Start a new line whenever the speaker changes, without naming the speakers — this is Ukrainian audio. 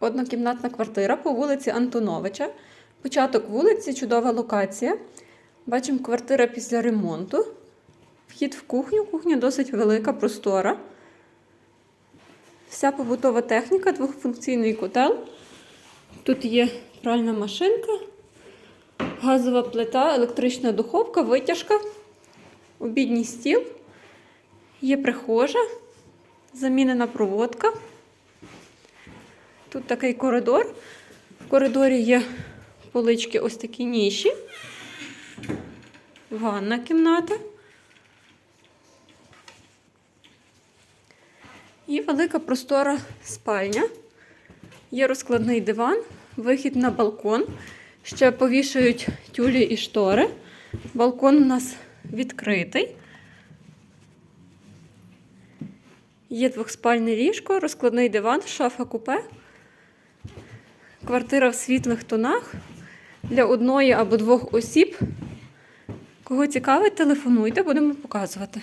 Однокімнатна квартира по вулиці Антоновича. Початок вулиці, чудова локація. Бачимо квартира після ремонту. Вхід в кухню. Кухня досить велика, простора. Вся побутова техніка, двохфункційний котел. Тут є пральна машинка, газова плита, електрична духовка, витяжка, обідній стіл. Є прихожа, замінена проводка. Тут такий коридор. В коридорі є полички ось такі ніші. Ванна кімната. І велика простора спальня. Є розкладний диван, вихід на балкон. Ще повішають тюлі і штори. Балкон у нас відкритий. Є двохспальне ліжко, розкладний диван, шафа купе. Квартира в світлих тонах для одної або двох осіб. Кого цікавить, телефонуйте, будемо показувати.